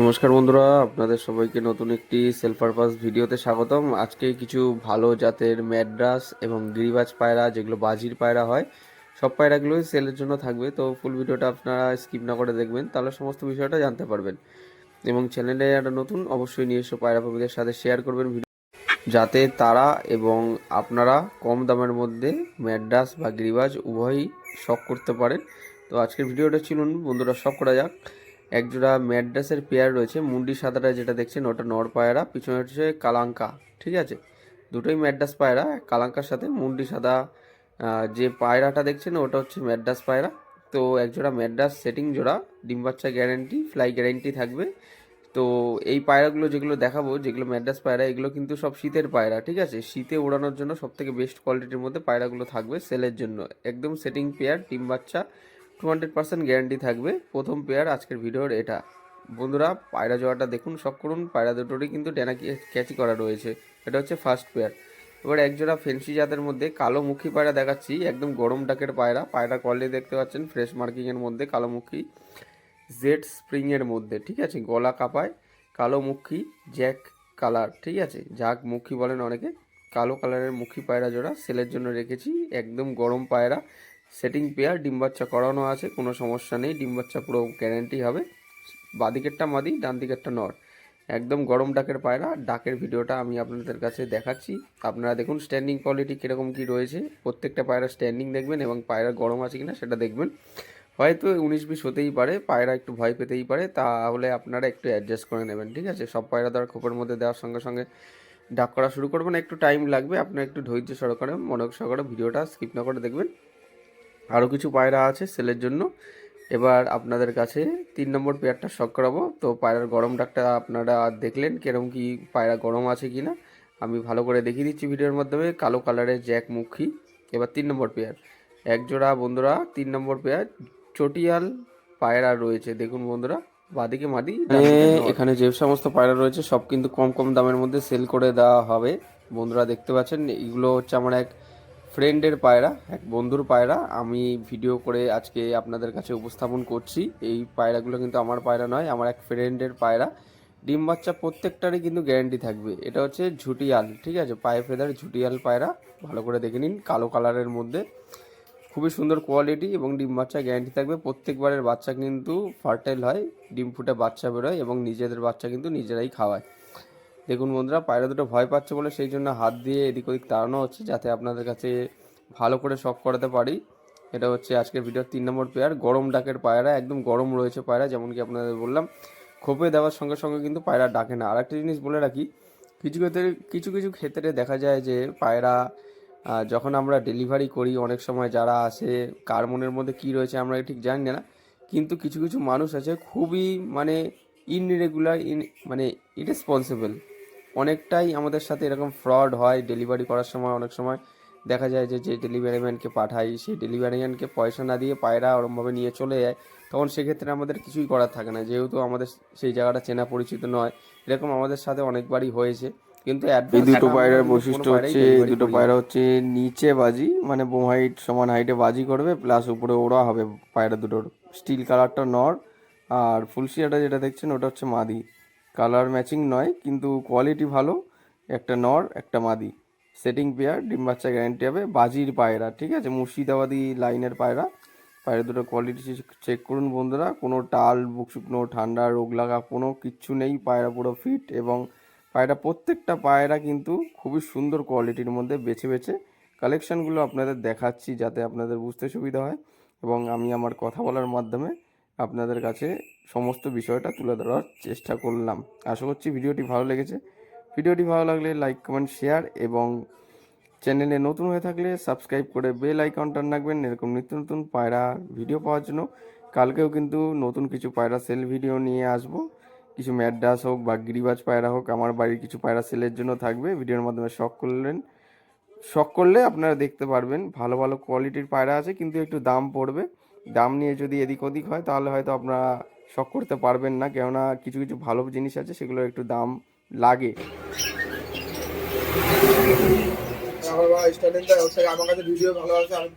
নমস্কার বন্ধুরা, আপনাদের সবাইকে নতুন একটি সেলফ পারপাস ভিডিওতে স্বাগতম। আজকে কিছু ভালো জাতের ম্যাড্রাস এবং গিরিবাজ পায়রা, যেগুলো বাজির পায়রা হয়, সব পায়রাগুলোই সেলের জন্য থাকবে। তো ফুল ভিডিওটা আপনারা স্কিপ না করে দেখবেন, তাহলে সমস্ত বিষয়টা জানতে পারবেন। এবং চ্যানেলে একটা নতুন, অবশ্যই নিজস্ব পায়রা পাখিদের সাথে শেয়ার করবেন ভিডিও। যাতে তারা এবং আপনারা কম দামের মধ্যে ম্যাড্রাস বা গিরিবাজ উভয়ই শখ করতে পারেন। তো আজকের ভিডিওটা চিনুন বন্ধুরা শখ করা যাক। একজোড়া ম্যাড্রাসের পেয়ার রয়েছে, মুন্ডি সাদাটা যেটা দেখছেন, ওটা নর পায়রা, পিছনে হচ্ছে কালাঙ্কা, ঠিক আছে? দুটোই ম্যাড্রাস পায়রা, কালাঙ্কার সাথে মুন্ডি সাদা যে পায়রাটা দেখছেন, ওটা হচ্ছে ম্যাড্রাস পায়রা। তো একজোড়া ম্যাড্রাস সেটিং জোড়া, ডিম বাচ্চা গ্যারেন্টি ফ্লাই গ্যারেন্টি থাকবে। তো এই পায়রাগুলো যেগুলো দেখাবো, যেগুলো ম্যাড্রাস পায়রা, এগুলো কিন্তু সব শীতের পায়রা, ঠিক আছে? শীতে ওড়ানোর জন্য সব থেকে বেস্ট কোয়ালিটির মধ্যে পায়রাগুলো থাকবে সেলের জন্য। একদম সেটিং পেয়ার ডিম বাচ্চা টু হান্ড্রেড পার্সেন্ট গ্যারান্টি থাকবে প্রথম পেয়ার আজকের ভিডিওর এটা। বন্ধুরা, পায়রা জোয়াটা দেখুন, সব করুন, পায়রা দুটোরই কিন্তু ডেনা ক্যাচি করা রয়েছে। এটা হচ্ছে ফার্স্ট পেয়ার এবার একজোড়া ফেন্সি জাতের মধ্যে কালো মুখী পায়রা দেখাচ্ছি, একদম গরম ডাকের পায়রা। পায়রা কোয়ালিটি দেখতে পাচ্ছেন ফ্রেশ মার্কিংয়ের মধ্যে কালো মুখী। জেড স্প্রিংয়ের মধ্যে, ঠিক আছে, গলা কাপায়, কালো মুখী জ্যাক কালার ঠিক আছে? যাক, মুখী বলেন অনেকে, কালো কালারের মুখী পায়রা জোড়া সেলের জন্য রেখেছি, একদম গরম পায়রা। সেটিং পেয়ার, ডিম বাচ্চা করানো আছে, কোনো সমস্যা নেই, ডিম বাচ্চা পুরো গ্যারেন্টি হবে। বাদিকেরটা মাদি ডান দিকেরটা নর। একদম গরম ডাকের পায়রা, ডাকের ভিডিওটা আমি আপনাদের কাছে দেখাচ্ছি। আপনারা দেখুন স্ট্যান্ডিং কোয়ালিটি কীরকম কী রয়েছে। প্রত্যেকটা পায়রা স্ট্যান্ডিং দেখবেন এবং পায়রা গরম আছে কিনা সেটা দেখবেন। হয়তো উনিশ বিশ হতেই পারে, পায়রা একটু ভয় পেতেই পারে, তাহলে আপনারা একটু অ্যাডজাস্ট করে নেবেন, ঠিক আছে? সব পায়রা দ্বারা খোপের মধ্যে দেওয়ার সঙ্গে সঙ্গে ডাক করা শুরু করবেন, একটু টাইম লাগবে আপনার একটু ধৈর্য সহকারে, মনোযোগ সহকারে ভিডিওটা স্কিপ না করে দেখবেন। আরও কিছু পায়রা আছে সেলের জন্য। এবার আপনাদের কাছে তিন নম্বর পেয়ারটা শখ করাবো। তো পায়রার গরম ডাকটা আপনারা দেখলেন কিরম কি পায়রা গরম আছে কি না আমি ভালো করে দেখিয়ে দিচ্ছি ভিডিওর মাধ্যমে। কালো কালারের জ্যাক মুখী এবার তিন নম্বর পেয়ার। এক জোড়া বন্ধুরা তিন নম্বর পেয়ার। চটিয়াল পায়রা রয়েছে। দেখুন বন্ধুরা বাদিকে মাদি এখানে যে সমস্ত পায়রা রয়েছে সব কিন্তু কম কম দামের মধ্যে সেল করে দেওয়া হবে। বন্ধুরা দেখতে পাচ্ছেন এগুলো হচ্ছে আমার এক ফ্রেন্ডের পায়রা, এক বন্ধুর পায়রা, আমি ভিডিও করে আজকে আপনাদের কাছে উপস্থাপন করছি। এই পায়রাগুলো কিন্তু আমার পায়রা নয়, আমার এক ফ্রেন্ডের পায়রা। ডিম বাচ্চা প্রত্যেকটারই কিন্তু গ্যারান্টি থাকবে। এটা হচ্ছে ঝুটিয়াল, ঠিক আছে? পায়ে ফেদার ঝুটিয়াল পায়রা, ভালো করে দেখে নিন, কালো কালারের মধ্যে। খুবই সুন্দর কোয়ালিটি এবং ডিম বাচ্চা গ্যারান্টি থাকবে। প্রত্যেকবারের বাচ্চা কিন্তু ফার্টাইল হয়, ডিম ফুটে বাচ্চা বেরোয় এবং নিজেদের বাচ্চা কিন্তু নিজেরাই খাওয়ায়। দেখুন বন্ধুরা, পায়রা দুটো ভয় পাচ্ছে বলে সেই জন্য হাত দিয়ে এদিক ওদিক তাড়ানো হচ্ছে যাতে আপনাদের কাছে ভালো করে শখ করাতে পারি। এটা হচ্ছে আজকের ভিডিওর তিন নম্বর পেয়ার। গরম ডাকের পায়রা, একদম গরম রয়েছে পায়রা, যেমন কি আপনাদের বললাম। খোপে দেওয়ার সঙ্গে সঙ্গে কিন্তু পায়রা ডাকে না। আর একটা জিনিস বলে রাখি, কিছু ক্ষেত্রে, কিছু কিছু ক্ষেত্রে দেখা যায় যে পায়রা যখন আমরা ডেলিভারি করি, অনেক সময় যারা আসে, কার মনের মধ্যে কী রয়েছে আমরা ঠিক জানি না, কিন্তু কিছু কিছু মানুষ আছে খুবই মানে ইনরেগুলার ইন মানে ইরেসপন্সিবল অনেকটাই আমাদের সাথে এরকম ফ্রড হয় ডেলিভারি করার সময় অনেক সময়। দেখা যায় যে যে ডেলিভারি ম্যানকে পাঠাই সেই ডেলিভারি ম্যানকে পয়সা না দিয়ে পায়রা ওরমভাবে নিয়ে চলে যায়। তখন সেক্ষেত্রে আমাদের কিছুই করার থাকে না। যেহেতু আমাদের সেই জায়গাটা চেনা পরিচিত নয় এরকম আমাদের সাথে অনেকবারই হয়েছে। কিন্তু এই দুটো পায়রার বৈশিষ্ট্য হচ্ছে দুটো পায়রা হচ্ছে নিচে বাজি মানে বোম হাইট সমান হাইটে বাজি করবে প্লাস উপরে ওড়া হবে পায়রা দুটোর। স্টিল কালারটা নর আর ফুলশিয়াটা যেটা দেখছেন ওটা হচ্ছে মাদি। কালার ম্যাচিং নয়, কিন্তু কোয়ালিটি ভালো। একটা নর, একটা মাদি। সেটিং পেয়ার, ডিম বাচ্চা গ্যারান্টি হবে। বাজির পায়রা, ঠিক আছে? মুর্শিদাবাদি লাইনের পায়রা। পায়রা দুটো কোয়ালিটি চেক করুন বন্ধুরা। কোনো টাল, বুক শুকনো, ঠান্ডা, রোগ লাগা, কোনো কিচ্ছু নেই। পায়রা পুরো ফিট এবং পায়রা প্রত্যেকটা পায়রা কিন্তু খুবই সুন্দর কোয়ালিটির মধ্যে বেছে বেছে কালেকশানগুলো আপনাদের দেখাচ্ছি যাতে আপনাদের বুঝতে সুবিধা হয়। এবং আমি আমার কথা বলার মাধ্যমে আপনাদের কাছে সমস্ত বিষয়টা তুলে ধরার চেষ্টা করলাম। আশা করছি ভিডিওটি ভালো লেগেছে। ভিডিওটি ভালো লাগলে লাইক, কমেন্ট, শেয়ার এবং চ্যানেলে নতুন হয়ে থাকলে সাবস্ক্রাইব করে বেল আইকনটা রাখবেন এরকম নিত্য নতুন পায়রা ভিডিও পাওয়ার জন্য কালকেও কিন্তু নতুন কিছু পায়রা সেল ভিডিও নিয়ে আসব। কিছু ম্যাডাস হোক বা গিরিবাজ পায়রা হোক, আমার বাড়ির কিছু পায়রা সেলের জন্য থাকবে। ভিডিওর মাধ্যমে শখ করলেন, শখ করলে আপনারা দেখতে পারবেন। ভালো ভালো কোয়ালিটির পায়রা আছে, কিন্তু একটু দাম পড়বে। দাম নিয়ে যদি এদিক ওদিক হয়, তাহলে হয়তো আপনারা শখ করতে পারবেন না। কেননা কিছু কিছু ভালো জিনিস আছে সেগুলো একটু দাম লাগে। আমার কাছে ভিডিও ভালো আছে, আমি